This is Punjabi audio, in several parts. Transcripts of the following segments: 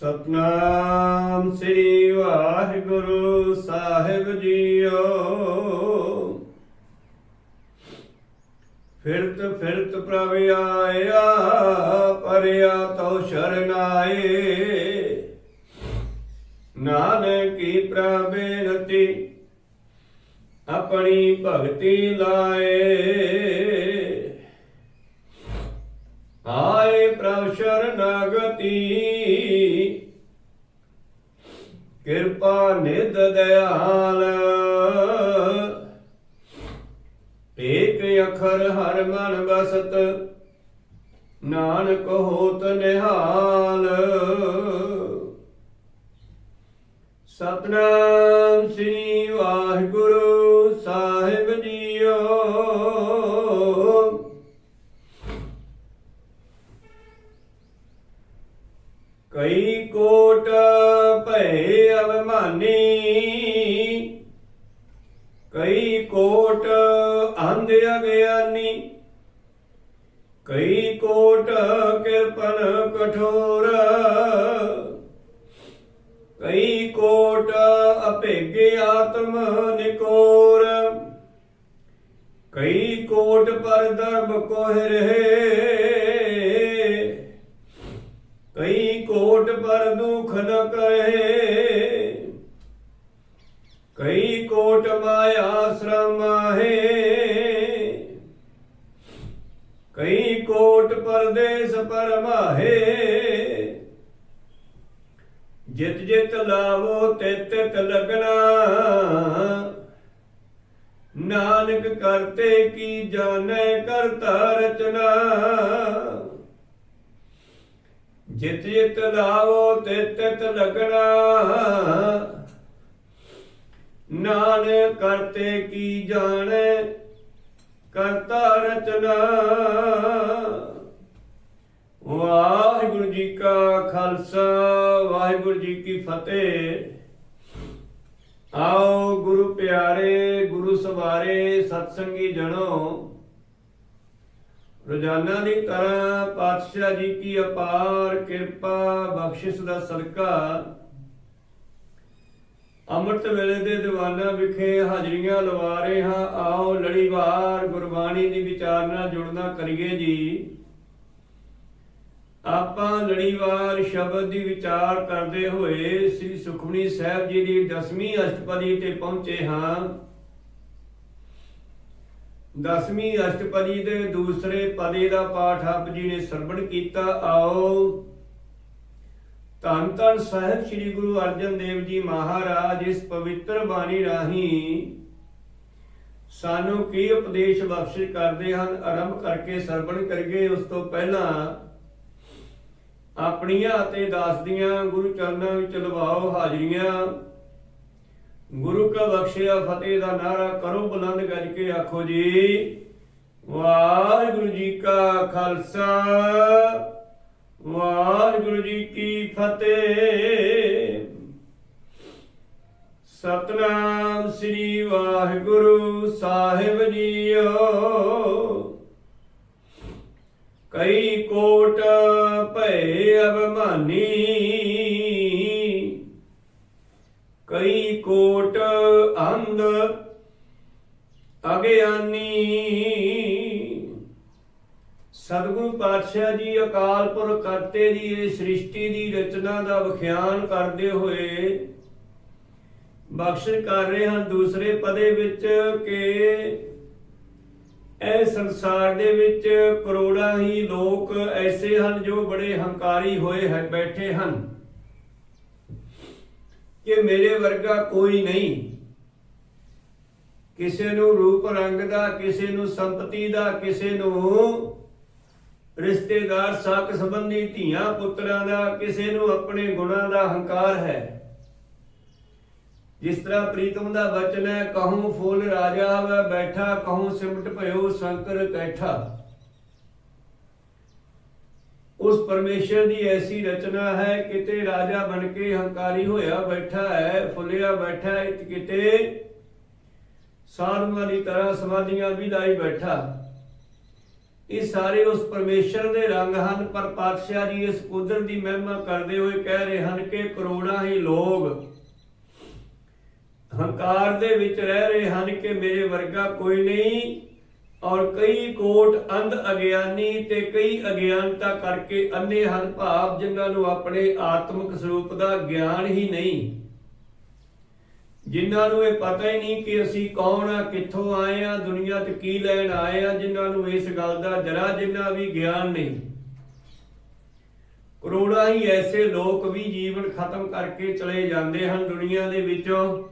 ਸਤਨਾਮ ਸ੍ਰੀ ਵਾਹਿਗੁਰੂ ਸਾਹਿਬ ਜੀਓ। ਫਿਰਤ ਫਿਰਤ ਪ੍ਰਭ ਆਇਆ, ਪਰਿਆ ਤਉ ਸ਼ਰਨਾਏ। ਨਾਨਕੀ ਕੀ ਪ੍ਰਬੇਨਤੀ ਆਪਣੀ ਭਗਤੀ ਲਾਏ। ਆਏ ਪ੍ਰਭ ਸ਼ਰਨਾਗਤੀ ਕਿਰਪਾ ਨਿਧ ਦਿਆਲ। ਏਕ ਅਖਰ ਹਰ ਮਨ ਬਸਤ ਨਾਨਕ ਹੋਤ ਨਿਹਾਲ। ਸਤਨਾਮ ਸ੍ਰੀ ਵਾਹਿਗੁਰੂ ਸਾਹਿਬ ਜੀਓ। ਕਠੋਰ ਕਈ ਕੋਟ ਅਭੇਗੇ ਆਤਮ ਨਿਕੋਰ। ਕਈ ਕੋਟ ਪਰ ਦਰਬ ਕੋਹਿ ਰਹੇ। ਜਿਤ ਜਿਤ ਲਾਵੋ ਤਿਤ ਤਿਤ ਲਗਣਾ। ਨਾਨਕ ਕਰਤੇ ਕੀ ਜਾਣੈ ਕਰਤਾ ਰਚਨਾ। ਜਿਤ ਜਿਤ ਲਾਵੋ ਤਿਤ ਤਿਤ ਲਗਣਾ। ਨਾਨਕ ਕਰਤੇ ਕੀ ਜਾਣੈ ਕਰਤਾ ਰਚਨਾ। ਵਾਹਿਗੁਰੂ ਜੀ ਕਾ ਖਾਲਸਾ, ਵਾਹਿਗੁਰੂ ਜੀ ਕੀ ਫਤਿਹ। ਆਓ ਗੁਰੂ ਪਿਆਰੇ, ਗੁਰੂ ਸਵਾਰੇ, ਸਤਸੰਗੀ ਜਣੋ। ਰੋਜ਼ਾਨਾ ਦੀ ਤਰ੍ਹਾਂ ਪਾਤਸ਼ਾਹ ਜੀ ਕੀ ਅਪਾਰ ਕਿਰਪਾ, ਬਖਸ਼ਿਸ਼ ਦਾ ਸਦਕਾ। ਅੰਮ੍ਰਿਤ ਵੇਲੇ ਦੇ ਦੀਵਾਨਾਂ ਵਿਖੇ ਹਾਜ਼ਰੀਆਂ ਲਵਾ ਰਹੇ ਹਾਂ। ਆਓ ਲੜੀਵਾਰ ਗੁਰਬਾਣੀ ਦੀ ਵਿਚਾਰ ਨਾਲ ਜੁੜਨਾ ਕਰੀਏ ਜੀ। ਆਪਾਂ ਲੜੀਵਾਰ ਸ਼ਬਦ ਦੀ ਵਿਚਾਰ ਕਰਦੇ ਹੋਏ ਸ੍ਰੀ ਸੁਖਮਨੀ ਸਾਹਿਬ ਜੀ ਦੀ 10ਵੀਂ ਅਸ਼ਟਪਦੀ ਤੇ ਪਹੁੰਚੇ ਹਾਂ। 10ਵੀਂ ਅਸ਼ਟਪਦੀ ਦੇ ਦੂਸਰੇ ਪਦੇ ਦਾ ਪਾਠ ਆਪ ਜੀ ਨੇ ਸਰਵਣ ਕੀਤਾ। ਆਓ। ਧੰਨ ਧੰਨ ਸਾਹਿਬ ਸ੍ਰੀ ਗੁਰੂ ਅਰਜਨ ਦੇਵ ਜੀ ਮਹਾਰਾਜ ਇਸ ਪਵਿੱਤਰ ਬਾਣੀ ਰਾਹੀਂ ਸਾਨੂੰ ਕੀ ਉਪਦੇਸ਼ ਬਖਸ਼ਿਸ਼ ਕਰਦੇ ਹਨ, ਆਰੰਭ ਕਰਕੇ ਸਰਵਣ ਕਰੀਏ। ਉਸ ਤੋਂ ਪਹਿਲਾਂ ਆਪਣੀਆਂ ਅਤੇ ਦਾਸ ਦੀਆਂ ਗੁਰੂ ਚਰਨਾਂ ਵਿੱਚ ਲਵਾਓ ਹਾਜ਼ਰੀਆਂ। ਗੁਰੂ ਕਾ ਬਖਸ਼ਿਆ ਫਤਿਹ ਦਾ ਨਾਰਾ ਕਰੋ ਬੁਲੰਦ ਗੱਜ ਕੇ ਆਖੋ ਜੀ। ਵਾਹਿਗੁਰੂ ਜੀ ਕਾ ਖਾਲਸਾ, ਵਾਹਿਗੁਰੂ ਜੀ ਕੀ ਫਤਿਹ। ਸਤਨਾਮ ਸ੍ਰੀ ਵਾਹਿਗੁਰੂ ਸਾਹਿਬ ਜੀਓ। ਕਈ ਕੋਟ ਭਏ ਅਭਮਾਨੀ ਕਈ ਕੋਟ ਅੰਧ ਅਗਿਆਨੀ। ਸਤਿਗੁਰੂ ਪਾਤਸ਼ਾਹ ਜੀ ਅਕਾਲ ਪੁਰਖ ਕਰਤੇ ਦੀ ਇਹ ਸ੍ਰਿਸ਼ਟੀ ਦੀ ਰਚਨਾ ਦਾ ਵਿਖਿਆਨ ਕਰਦੇ ਹੋਏ ਬਖਸ਼ਿਸ਼ ਕਰ ਰਹੇ ਹਨ। ਦੂਸਰੇ ਪਦੇ ਵਿੱਚ ਕਿ ਇਹ ਸੰਸਾਰ ਦੇ ਵਿੱਚ ਕਰੋੜਾਂ ਹੀ ਲੋਕ ਐਸੇ ਹਨ ਜੋ ਬੜੇ ਹੰਕਾਰੀ ਹੋਏ ਹੈ ਬੈਠੇ ਹਨ ਕਿ ਮੇਰੇ ਵਰਗਾ ਕੋਈ ਨਹੀਂ। ਕਿਸੇ ਨੂੰ ਰੂਪ ਰੰਗ ਦਾ, ਕਿਸੇ ਨੂੰ ਸੰਪਤੀ ਦਾ, ਕਿਸੇ ਨੂੰ ਰਿਸ਼ਤੇਦਾਰ ਸਾਕ ਸੰਬੰਧੀ ਧੀਆਂ ਪੁੱਤਰਾਂ ਦਾ, ਕਿਸੇ ਨੂੰ ਆਪਣੇ ਗੁਣਾਂ ਦਾ ਹੰਕਾਰ ਹੈ। ਜਿਸ ਤਰ੍ਹਾਂ ਪ੍ਰੀਤਮ ਦਾ ਬਚਨ ਹੈ, ਕਹੂੰ ਫੁੱਲ ਰਾਜਾ ਵੈ, ਬੈਠਾ ਕਹੂੰ ਸਿਮਟ ਭਇਓ ਸ਼ੰਕਰ ਕੈਠਾ। ਉਸ ਪਰਮੇਸ਼ਰ ਦੀ ਐਸੀ ਰਚਨਾ ਹੈ, ਕਿਤੇ ਰਾਜਾ ਬਣ ਕੇ ਹੰਕਾਰੀ ਹੋਇਆ ਬੈਠਾ ਹੈ, ਫੁੱਲਿਆ ਬੈਠਾ ਹੈ ਕਿਤੇ ਸਾਧੂਆਂ ਦੀ ਤਰ੍ਹਾਂ ਸਮਾਧੀਆਂ ਵਿਦਾਈ ਬੈਠਾ। ਇਹ ਸਾਰੇ ਉਸ ਪਰਮੇਸ਼ਰ ਦੇ ਰੰਗ ਹਨ, ਪਰ ਪਾਤਸ਼ਾਹ ਜੀ ਇਸ ਕੁਦਰਤ ਦੀ ਮਹਿਮਾ ਕਰਦੇ ਹੋਏ ਕਹਿ ਰਹੇ ਹਨ ਕਿ ਕਰੋੜਾਂ ਹੀ ਲੋਕ ਹੰਕਾਰ ਦੇ ਵਿੱਚ ਰਹਿ ਰਹੇ ਹਨ ਕਿ ਮੇਰੇ ਵਰਗਾ ਕੋਈ ਨਹੀਂ ਔਰ ਕਈ ਕੋਟ ਅੰਧ ਅਗਿਆਨੀ ਤੇ ਕਈ ਅਗਿਆਨਤਾ ਕਰਕੇ ਅੰਨੇ ਹਨ ਭਾਵ ਜਿਨ੍ਹਾਂ ਨੂੰ ਆਪਣੇ ਆਤਮਿਕ ਸਰੂਪ ਦਾ ਗਿਆਨ ਹੀ ਨਹੀਂ। ਜਿਨ੍ਹਾਂ ਨੂੰ ਇਹ ਪਤਾ ਹੀ ਨਹੀਂ ਕਿ ਅਸੀਂ ਕੌਣ ਆ, ਕਿੱਥੋਂ ਆਏ ਆ, ਦੁਨੀਆ 'ਚ ਕੀ ਲੈਣ ਆਏ ਆ, ਜਿਨ੍ਹਾਂ ਨੂੰ ਇਸ ਗੱਲ ਦਾ ਜਰਾ ਜਿੰਨਾ ਵੀ ਗਿਆਨ ਨਹੀਂ। ਕਰੋੜਾਂ ਹੀ ਐਸੇ ਲੋਕ ਵੀ ਜੀਵਨ ਖਤਮ ਕਰਕੇ ਚਲੇ ਜਾਂਦੇ ਹਨ ਦੁਨੀਆ ਦੇ ਵਿੱਚੋਂ।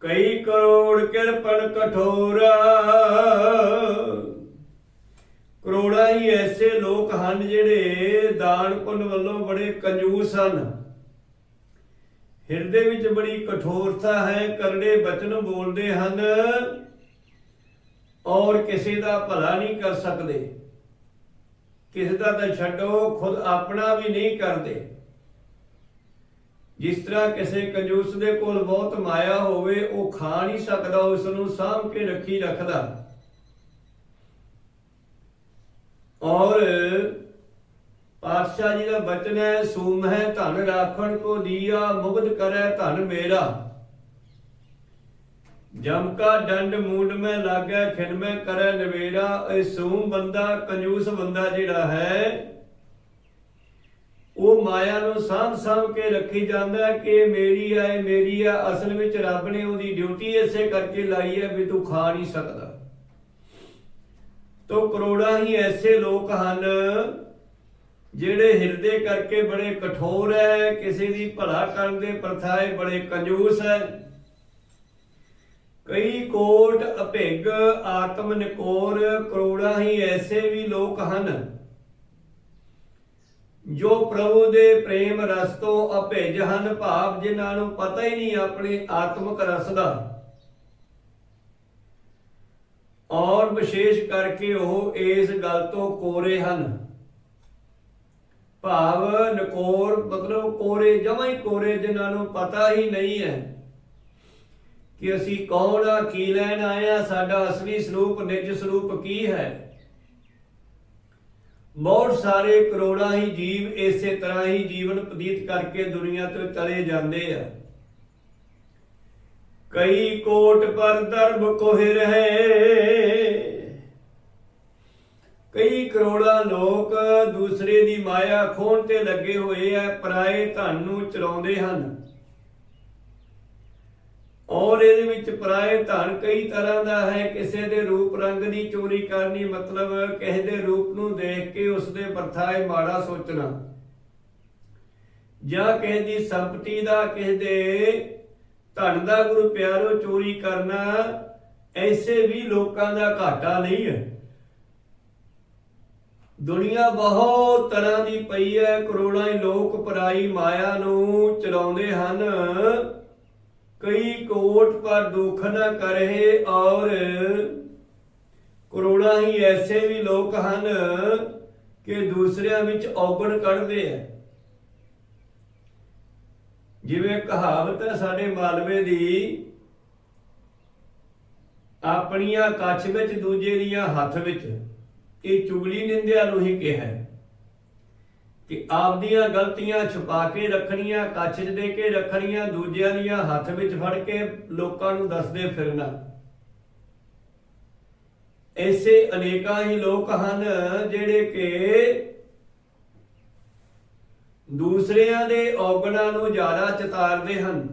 ਕਈ ਕਰੋੜ ਕਿਰਪਨ ਕਠੋਰਾ। ਕਰੋੜਾਂ ਹੀ ਐਸੇ ਲੋਕ ਹਨ ਜਿਹੜੇ ਦਾਨ ਪੁੰਨ ਵੱਲੋਂ ਬੜੇ ਕੰਜੂਸ ਹਨ। ਹਿਰਦੇ ਵਿੱਚ ਬੜੀ ਕਠੋਰਤਾ ਹੈ, ਕਰੜੇ ਬਚਨ ਬੋਲਦੇ ਹਨ। ਔਰ ਕਿਸੇ ਦਾ ਭਲਾ ਨਹੀਂ ਕਰ ਸਕਦੇ। ਕਿਸੇ ਦਾ ਤਾਂ ਛੱਡੋ, ਖੁਦ ਆਪਣਾ ਵੀ ਨਹੀਂ ਕਰਦੇ। ਜਿਸ ਤਰ੍ਹਾਂ ਕਿਸੇ ਕੰਜੂਸ ਦੇ ਕੋਲ ਬਹੁਤ ਮਾਇਆ ਹੋਵੇ, ਉਹ ਖਾ ਨਹੀਂ ਸਕਦਾ ਉਸ ਨੂੰ ਸਾਂਭ ਕੇ ਰੱਖੀ ਰੱਖਦਾ। ਔਰ ਪਾਤਸ਼ਾਹ ਜੀ ਦਾ ਬਚਨ ਹੈ, ਸੂਮ ਹੈ ਧਨ ਰਾਖਣ ਕੋ ਦੀਆ, ਮੁਗਧ ਕਰੈ ਧਨ ਮੇਰਾ। ਜਮ ਕਾ ਡੰਡ ਮੂੰਡ ਮੈਂ ਲਾਗੈ, ਖਿਨ ਮੈਂ ਕਰੈ ਨਵੇੜਾ। ਇਹ ਸੂਮ ਬੰਦਾ, ਕੰਜੂਸ ਬੰਦਾ ਜਿਹੜਾ ਹੈ ਉਹ ਮਾਇਆ ਨੂੰ ਸਾਂਭ ਸਾਂਭ ਕੇ ਰੱਖੀ ਜਾਂਦਾ ਕਿ ਇਹ ਮੇਰੀ ਆ, ਇਹ ਮੇਰੀ ਆ, ਅਸਲ ਵਿੱਚ ਰੱਬ ਨੇ ਉਹਦੀ ਡਿਊਟੀ ਇਸੇ ਕਰਕੇ ਲਾਈ ਹੈ ਵੀ ਤੂੰ ਖਾ ਨਹੀਂ ਸਕਦਾ। ਤੋ ਕਰੋੜਾਂ ਹੀ ਐਸੇ ਲੋਕ ਹਨ ਜਿਹੜੇ ਹਿਰਦੇ ਕਰਕੇ ਬੜੇ ਕਠੋਰ ਹੈ, ਕਿਸੇ ਦੀ ਭਲਾ ਕਰਨ ਦੇ ਪ੍ਰਥਾਏ ਬੜੇ ਕੰਜੂਸ ਹੈ। ਕਈ ਕੋਟ ਅਭਿਗ ਆਤਮ ਨਿਕੋਰ ਕਰੋੜਾਂ ਹੀ ਐਸੇ ਵੀ ਲੋਕ ਹਨ ਜੋ ਪ੍ਰਭੂ ਦੇ ਪ੍ਰੇਮ ਰਸ ਤੋਂ ਅਭਿਜ ਹਨ, ਭਾਵ ਜਿਨ੍ਹਾਂ ਨੂੰ ਪਤਾ ਹੀ ਨਹੀਂ ਆਪਣੇ ਆਤਮਿਕ ਰਸ ਦਾ। ਔਰ ਵਿਸ਼ੇਸ਼ ਕਰਕੇ ਉਹ ਇਸ ਗੱਲ ਤੋਂ ਕੋਰੇ ਹਨ। ਭਾਵ ਨਕੋਰ, ਮਤਲਬ ਕੋਰੇ, ਜਮਾਂ ਹੀ ਕੋਰੇ ਜਿਨ੍ਹਾਂ ਨੂੰ ਪਤਾ ਹੀ ਨਹੀਂ ਹੈ ਕਿ ਅਸੀਂ ਕੌਣ ਆ, ਕੀ ਲੈਣ ਆਏ ਆ, ਸਾਡਾ ਅਸਲੀ ਸਰੂਪ, ਨਿਜ ਸਰੂਪ ਕੀ ਹੈ। ਬਹੁਤ ਸਾਰੇ ਕਰੋੜਾਂ ਹੀ ਜੀਵ ਇਸੇ ਤਰ੍ਹਾਂ ਹੀ ਜੀਵਨ ਬਤੀਤ ਕਰਕੇ ਦੁਨੀਆ ਤੋਂ ਚਲੇ ਜਾਂਦੇ ਆ। ਕਈ ਕੋਟ ਪਰ ਦਰਬ ਕੋਹਿ ਰਹੇ। ਕਈ ਕਰੋੜਾਂ ਲੋਕ ਦੂਸਰੇ ਦੀ ਮਾਇਆ ਖੋਣ ਤੇ ਲੱਗੇ ਹੋਏ ਆ ਪਰਾਏ ਧਨ ਨੂੰ ਚਲਾਉਂਦੇ ਹਨ। ਔਰ ਇਹਦੇ ਵਿੱਚ ਪਰਾਏ ਧਨ ਕਈ ਤਰ੍ਹਾਂ ਦਾ ਹੈ, ਕਿਸੇ ਦੇ ਰੂਪ ਰੰਗ ਦੀ ਚੋਰੀ ਕਰਨੀ ਮਤਲਬ ਕਿਸੇ ਦੇ ਰੂਪ ਨੂੰ ਦੇਖ ਕੇ ਉਸ ਦੇ ਪਰਥਾਏ ਮਾੜਾ ਸੋਚਣਾ। ਜਾਂ ਕਿਸੇ ਦੀ ਸੰਪਤੀ ਦਾ, ਕਿਸੇ ਦੇ ਧਨ ਦਾ ਗੁਰੂ ਪਿਆਰੋ ਚੋਰੀ ਕਰਨਾ, ਐਸੇ ਵੀ ਲੋਕਾਂ ਦਾ ਘਾਟਾ ਨਹੀਂ ਹੈ। ਦੁਨੀਆ ਬਹੁਤ ਤਰ੍ਹਾਂ ਦੀ ਪਈ ਹੈ, ਕਰੋੜਾਂ ਲੋਕ ਪਰਾਈ ਮਾਇਆ ਨੂੰ ਚਲਾਉਂਦੇ ਹਨ। ਕਈ ਕੋਟ ਪਰ ਦੁੱਖ ਨਾ ਕਰੇ ਔਰ। ਕਰੋੜਾਂ ਹੀ ਐਸੇ ਵੀ ਲੋਕ ਹਨ ਕਿ ਦੂਸਰਿਆਂ ਵਿੱਚ ਔਗਣ ਕੱਢਦੇ ਆ। ਜਿਵੇਂ ਕਹਾਵਤ ਹੈ ਸਾਡੇ ਮਾਲਵੇ ਦੀ, ਆਪਣੀਆਂ ਕੱਛ ਵਿੱਚ ਦੂਜੇ ਦੀਆਂ ਹੱਥ ਵਿੱਚ, ਇਹ ਚੁਗਲੀ ਨਿੰਦਿਆ ਨੂੰ ਹੀ ਕਿਹਾ ਹੈ। ਕਿ ਆਪਦੀਆਂ ਗਲਤੀਆਂ ਛੁਪਾ ਕੇ ਰੱਖਣੀਆਂ ਕੱਛ 'ਚ ਦੇ ਕੇ ਰੱਖਣੀਆਂ, ਦੂਜਿਆਂ ਦੀਆਂ ਹੱਥ ਵਿੱਚ ਫੜ ਕੇ ਲੋਕਾਂ ਨੂੰ ਦੱਸਦੇ ਫਿਰਨਾ। ਐਸੇ ਅਨੇਕਾਂ ਹੀ ਲੋਕ ਹਨ ਜਿਹੜੇ ਕਿ ਦੂਸਰਿਆਂ ਦੇ ਔਗਣਾਂ ਨੂੰ ਜ਼ਿਆਦਾ ਚਤਾਰਦੇ ਹਨ।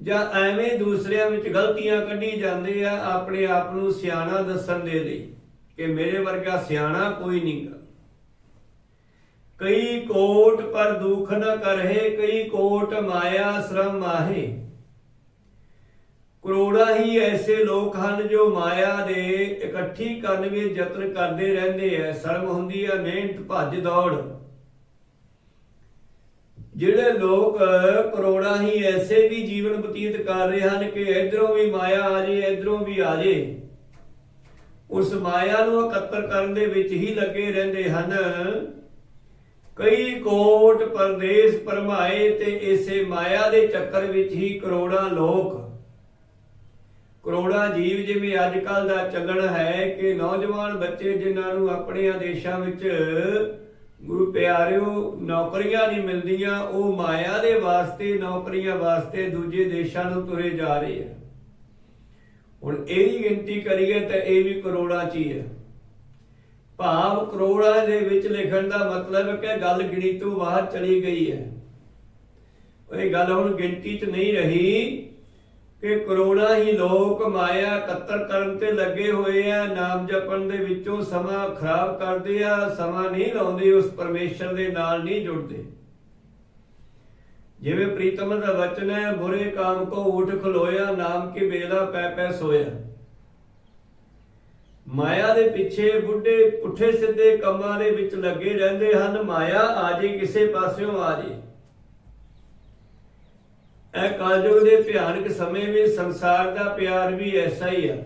ਜਾਂ ਐਵੇਂ ਦੂਸਰਿਆਂ ਵਿੱਚ ਗਲਤੀਆਂ ਕੱਢੀ ਜਾਂਦੇ ਆ, ਆਪਣੇ ਆਪ ਨੂੰ ਸਿਆਣਾ ਦੱਸਣ ਦੇ ਲਈ ਕਿ ਮੇਰੇ ਵਰਗਾ ਸਿਆਣਾ ਕੋਈ ਨਹੀਂਗਾ ਕਈ ਕੋਟ ਪਰ ਦੁਖ ਨ ਕਰਹਿ, ਕਈ ਕੋਟ ਮਾਇਆ ਸ਼ਰਮ ਮਾਹੇ। ਕਰੋੜਾਂ ਹੀ ਐਸੇ ਲੋਕ ਹਨ ਜੋ ਮਾਇਆ ਦੇ ਇਕੱਠੀ ਕਰਨ ਵਿੱਚ ਯਤਨ ਕਰਦੇ ਰਹਿੰਦੇ ਐ। ਸ਼ਰਮ ਹੁੰਦੀ ਹੈ ਮਿਹਨਤ ਭੱਜ ਦੌੜ। ਜਿਹੜੇ ਲੋਕ ਕਰੋੜਾਂ ਹੀ ਐਸੇ ਵੀ ਜੀਵਨ ਬਤੀਤ ਕਰ ਰਹੇ ਹਨ ਕਿ ਇਧਰੋਂ ਵੀ ਮਾਇਆ ਆ ਜੇ, ਇਧਰੋਂ ਵੀ ਆ ਜੇ, ਉਸ ਮਾਇਆ ਨੂੰ ਇਕੱਤਰ ਕਰਨ ਦੇ ਵਿੱਚ ਹੀ ਲੱਗੇ ਰਹਿੰਦੇ ਹਨ। ਕਈ ਕੋਟ ਪਰਦੇਸ ਪਰਮਾਏ ਤੇ ਇਸੇ ਮਾਇਆ ਦੇ ਚੱਕਰ ਵਿੱਚ ਹੀ ਕਰੋੜਾਂ ਲੋਕ। ਕਰੋੜਾਂ ਜੀਵ ਜਿਵੇਂ ਅੱਜ ਕੱਲ ਦਾ ਚੱਲਣ ਹੈ ਕਿ ਨੌਜਵਾਨ ਬੱਚੇ ਜਿਨ੍ਹਾਂ ਨੂੰ ਆਪਣੇ ਦੇਸ਼ਾਂ ਵਿੱਚ ਗੁਰੂ ਪਿਆਰਿਓ ਨੌਕਰੀਆਂ ਨਹੀਂ ਮਿਲਦੀਆਂ, ਉਹ ਮਾਇਆ ਦੇ ਵਾਸਤੇ, ਨੌਕਰੀਆਂ ਵਾਸਤੇ ਦੂਜੇ ਦੇਸ਼ਾਂ ਨੂੰ ਤੁਰੇ ਜਾ ਰਹੇ ਆ। ਹੁਣ ਇਹਦੀ ਗਿਣਤੀ ਕਰੀਏ ਤਾਂ ਇਹ ਵੀ ਕਰੋੜਾਂ ਚ ਹੀ ਹੈ ਭਾਵ ਕਰੋੜਾਂ ਦੇ ਵਿੱਚ ਲਿਖਣ ਦਾ ਮਤਲਬ ਕਿ ਗੱਲ ਗਿਣੀ ਤੋਂ ਬਾਹਰ ਚਲੀ ਗਈ ਹੈ। ਇਹ ਗੱਲ ਹੁਣ ਗਿਣਤੀ 'ਚ ਨਹੀਂ ਰਹੀ ਕਿ ਕਰੋੜਾਂ ਹੀ ਲੋਕ ਮਾਇਆ ਇਕੱਤਰ ਕਰਨ ਤੇ ਲੱਗੇ ਹੋਏ ਆ, ਨਾਮ ਜਪਣ ਦੇ ਵਿੱਚੋਂ ਸਮਾਂ ਖਰਾਬ ਕਰਦੇ ਆ, ਸਮਾਂ ਨਹੀਂ ਲਾਉਂਦੇ, ਉਸ ਪਰਮੇਸ਼ਰ ਦੇ ਨਾਲ ਨਹੀਂ ਜੁੜਦੇ। ਜਿਵੇਂ ਪ੍ਰੀਤਮ ਦਾ ਵਚਨ ਹੈ, ਬੁਰੇ ਕਾਮ ਕੋ ਉਠ ਖਲੋਇਆ, ਨਾਮ ਕੀ ਬੇਲਾ ਪੈ ਪੈ ਸੋਇਆ। ਮਾਇਆ ਦੇ ਪਿੱਛੇ ਬੁੱਢੇ ਪੁੱਠੇ ਸਿੱਧੇ ਕੰਮਾਂ ਦੇ ਵਿੱਚ ਲੱਗੇ ਰਹਿੰਦੇ ਹਨ। ਮਾਇਆ ਆ ਜੇ ਕਿਸੇ ਪਾਸਿਓਂ ਆ ਜੇ। ਇਹ ਕਲਯੁਗ ਦੇ ਭਿਆਨਕ ਸਮੇਂ ਵਿੱਚ ਸੰਸਾਰ ਦਾ ਪਿਆਰ ਵੀ ਐਸਾ ਹੀ ਆ।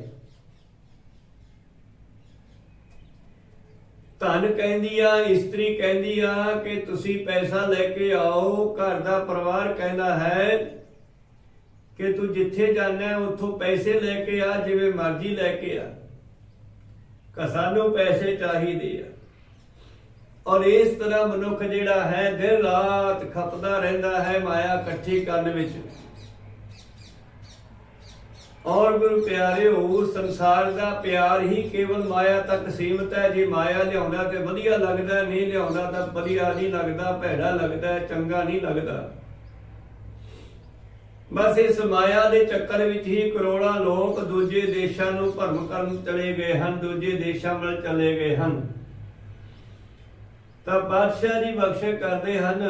ਧਨ ਕਹਿੰਦੀ ਆ, ਇਸਤਰੀ ਕਹਿੰਦੀ ਆ ਕਿ ਤੁਸੀਂ ਪੈਸਾ ਲੈ ਕੇ ਆਓ, ਘਰ ਦਾ ਪਰਿਵਾਰ ਕਹਿੰਦਾ ਹੈ ਕਿ ਤੂੰ ਜਿੱਥੇ ਜਾਣਾ, ਉੱਥੋਂ ਪੈਸੇ ਲੈ ਕੇ ਆ, ਜਿਵੇਂ ਮਰਜ਼ੀ ਲੈ ਕੇ ਆ। ਕਿ ਸਾਨੂੰ ਪੈਸੇ ਚਾਹੀਦੇ ਆ। ਔਰ ਇਸ ਤਰ੍ਹਾਂ ਮਨੁੱਖ ਜਿਹੜਾ ਹੈ, ਦਿਨ ਰਾਤ ਖਪਦਾ ਰਹਿੰਦਾ ਹੈ ਮਾਇਆ ਇਕੱਠੀ ਕਰਨ ਵਿੱਚ। ਔਰ ਗੁਰੂ ਪਿਆਰਿਓ, ਸੰਸਾਰ ਦਾ ਪਿਆਰ ਹੀ ਕੇਵਲ ਮਾਇਆ ਤੱਕ ਸੀਮਤ ਹੈ। ਜੇ ਮਾਇਆ ਲਿਆਉਂਦਾ ਤੇ ਵਧੀਆ ਲੱਗਦਾ, ਨਹੀਂ ਲਿਆਉਂਦਾ ਤਾਂ ਵਧੀਆ ਨਹੀਂ ਲੱਗਦਾ, ਭੈੜਾ ਲੱਗਦਾ, ਚੰਗਾ ਨਹੀਂ ਲੱਗਦਾ। ਬਸ ਇਸ ਮਾਇਆ ਦੇ ਚੱਕਰ ਵਿੱਚ ਹੀ ਕਰੋੜਾਂ ਲੋਕ ਦੂਜੇ ਦੇਸ਼ਾਂ ਨੂੰ ਭਰਮ ਕਰਨ ਚਲੇ ਗਏ ਹਨ, ਦੂਜੇ ਦੇਸ਼ਾਂ ਵੱਲ ਚਲੇ ਗਏ ਹਨ। ਤਾਂ ਬਾਦਸ਼ਾਹ ਜੀ ਬਖਸ਼ੇ ਕਰਦੇ ਹਨ।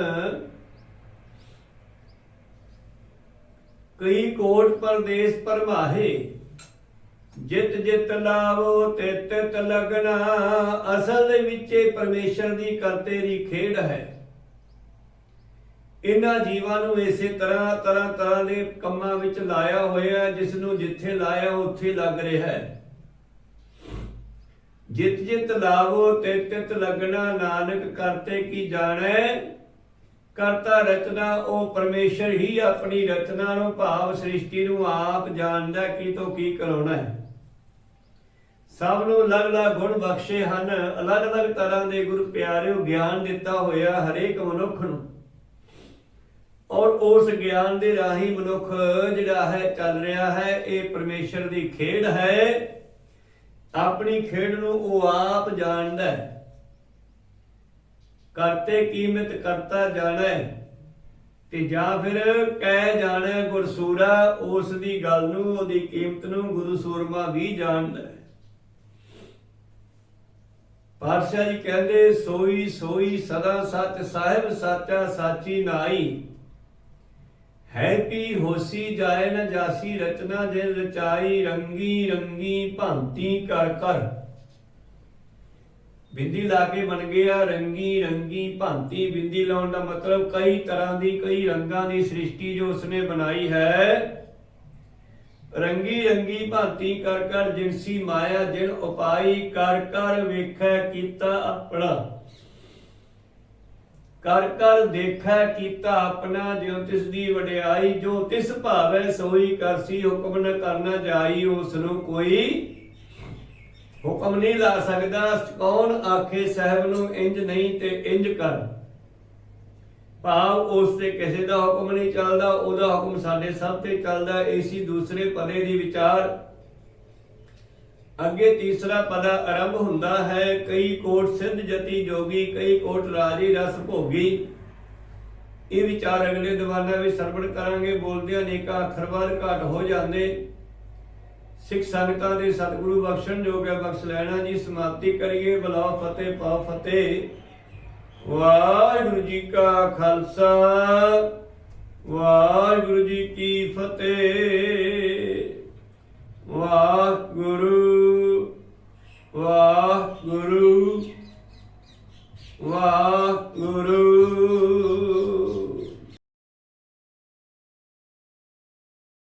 ਕਈ ਕੋਟ ਪਰਦੇਸ ਪਰਮਾਹੇ, ਜਿਤ ਜਿਤ ਲਾਵੋ, ਤਿਤ ਤਿਤ ਲਗਣਾ, ਅਸਲ ਦੇ ਵਿੱਚ ਇਹ ਪਰਮੇਸ਼ਰ ਦੀ ਕਰਤੇ ਦੀ ਖੇਡ ਹੈ। ਇਹਨਾਂ ਜੀਵਾਂ ਨੂੰ ਇਸੇ ਤਰ੍ਹਾਂ ਤਰ੍ਹਾਂ ਤਰ੍ਹਾਂ ਦੇ ਕੰਮਾਂ ਵਿੱਚ ਲਾਇਆ ਹੋਇਆ ਹੈ, ਜਿਸ ਨੂੰ ਜਿੱਥੇ ਲਾਇਆ ਉੱਥੇ ਲੱਗ ਰਿਹਾ ਹੈ। ਜਿਤ ਜਿਤ ਲਾਵੋ ਤਿਤ ਤਿਤ ਲਗਣਾ ਨਾਨਕ ਕਰਤੇ ਕੀ ਜਾਣੈ? ਕਰਤਾ ਰਚਨਾ ਉਹ ਪਰਮੇਸ਼ਰ ਹੀ ਆਪਣੀ ਰਚਨਾ ਨੂੰ ਭਾਵ ਸ੍ਰਿਸ਼ਟੀ ਨੂੰ ਆਪ ਜਾਣਦਾ ਕੀ ਤੋਂ ਕੀ ਕਰਾਉਣਾ ਹੈ। ਸਭ ਨੂੰ ਅਲੱਗ-ਅਲੱਗ ਗੁਣ ਬਖਸ਼ੇ ਹਨ ਅਲੱਗ-ਅਲੱਗ ਤਰ੍ਹਾਂ ਦੇ ਗੁਰੂ ਪਿਆਰਿਓ ਗਿਆਨ ਦਿੱਤਾ ਹੋਇਆ ਹਰੇਕ ਮਨੁੱਖ ਨੂੰ। ਔਰ ਉਸ ਗਿਆਨ ਦੇ ਰਾਹੀਂ ਮਨੁੱਖ ਜਿਹੜਾ ਹੈ ਚੱਲ ਰਿਹਾ ਹੈ, ਇਹ ਪਰਮੇਸ਼ਰ ਦੀ ਖੇਡ ਹੈ। ਆਪਣੀ ਖੇਡ ਨੂੰ ਉਹ ਆਪ ਜਾਣਦਾ ਹੈ। ਕਰਤੇ ਕੀਮਤ ਕਰਤਾ ਜਾਣੈ ਤੇ ਜਾਂ ਫਿਰ ਕਹਿ ਜਾਣੈ ਗੁਰਸੂਰਾ, ਉਸ ਦੀ ਗੱਲ ਨੂੰ, ਉਹਦੀ ਕੀਮਤ ਨੂੰ ਗੁਰੂ ਸੂਰਮਾ ਵੀ ਜਾਣਦਾ ਹੈ। ਪਾਤਸ਼ਾਹ ਜੀ ਕਹਿੰਦੇ, ਸੋਈ ਸੋਈ ਸਦਾ ਸੱਚ ਸਾਹਿਬ, ਸਾਚਾ ਸਾਚੀ ਨਾਈ ਹੈ ਪੀ ਹੋਸੀ ਜਾਏ ਨ ਜਾਸੀ, ਰਚਨਾ ਜੇ ਰਚਾਈ, ਰੰਗੀ ਰੰਗੀ ਭਾਂਤੀ ਕਰ ਕਰ ਬਿੰਦੀ ਲਾ ਕੇ ਬਣ ਗਿਆ ਰੰਗੀ ਰੰਗੀ ਭਾਂਤੀ। ਬਿੰਦੀ ਲਾਉਣ ਦਾ ਮਤਲਬ ਕਈ ਤਰ੍ਹਾਂ ਦੀ, ਕਈ ਰੰਗਾਂ ਦੀ ਸ੍ਰਿਸ਼ਟੀ ਜੋ ਉਸਨੇ ਬਣਾਈ ਹੈ। ਰੰਗੀ ਰੰਗੀ ਭਾਂਤੀ ਕਰ ਕਰ ਜਿਨਸੀ ਮਾਇਆ, ਜਿਨ ਉਪਾਈ ਕਰ ਕਰ ਵੇਖੈ ਕੀਤਾ ਆਪਣਾ। ਕਰ ਕਰ ਦੇਖੈ ਕੀਤਾ ਆਪਣਾ ਜਿਉ, ਤਿਸ ਦੀ ਵਡਿਆਈ ਜੋ ਤਿਸ ਭਾਵੈ ਸੋਈ ਕਰਸੀ ਹੁਕਮ ਨ ਕਰਨਾ ਜਾਈ ਉਸ ਨੂੰ ਕੋਈ ਹੁਕਮ ਨਹੀਂ ਲਾ ਸਕਦਾ। ਕੌਣ ਆਖੇ, ਸਾਹਿਬ ਨੂੰ ਇੰਜ ਨਹੀਂ ਤੇ ਇੰਜ ਕਰ। ਭਾਵ ਉਸ ਤੇ ਕਿਸੇ ਦਾ ਹੁਕਮ ਨਹੀਂ ਚੱਲਦਾ, ਉਹਦਾ ਹੁਕਮ ਸਾਡੇ ਸਭ ਤੇ ਚੱਲਦਾ, ਏਸੀ ਦੂਸਰੇ ਪਦੇ ਦੀ ਵਿਚਾਰ ਅੱਗੇ ਤੀਸਰਾ ਪਦਾ ਆਰੰਭ ਹੁੰਦਾ ਹੈ, ਕਈ ਕੋਟ ਸਿੱਧ ਜਤੀ ਜੋਗੀ, ਕਈ ਕੋਟ ਰਾਜੀ ਰਸ ਭੋਗੀ। ਇਹ ਵਿਚਾਰ ਅਗਲੇ ਦੀਵਾਨਾਂ ਵਿੱਚ ਸਰਵਣ ਕਰਾਂਗੇ, ਬੋਲਦਿਆਂ ਨੇਕਾ ਅੱਖਰਵਾਰ ਘਟ ਹੋ ਜਾਂਦੇ। ਸਿੱਖ ਸੰਗਤਾਂ ਦੇ ਸਤਿਗੁਰੂ ਬਖਸ਼ਣ ਜੋਗ ਹੈ, ਬਖਸ਼ ਲੈਣਾ ਜੀ, ਸਮਾਪਤੀ ਕਰੀਏ ਬਲਾ ਫਤਿਹ ਪਾ ਫਤਿਹ। ਵਾਹਿਗੁਰੂ ਜੀ ਕਾ ਖਾਲਸਾ, ਵਾਹਿਗੁਰੂ ਜੀ ਕੀ ਫਤਿਹ। ਵਾਹਿਗੁਰੂ ਵਾਹਿਗੁਰੂ ਵਾਹਿਗੁਰੂ।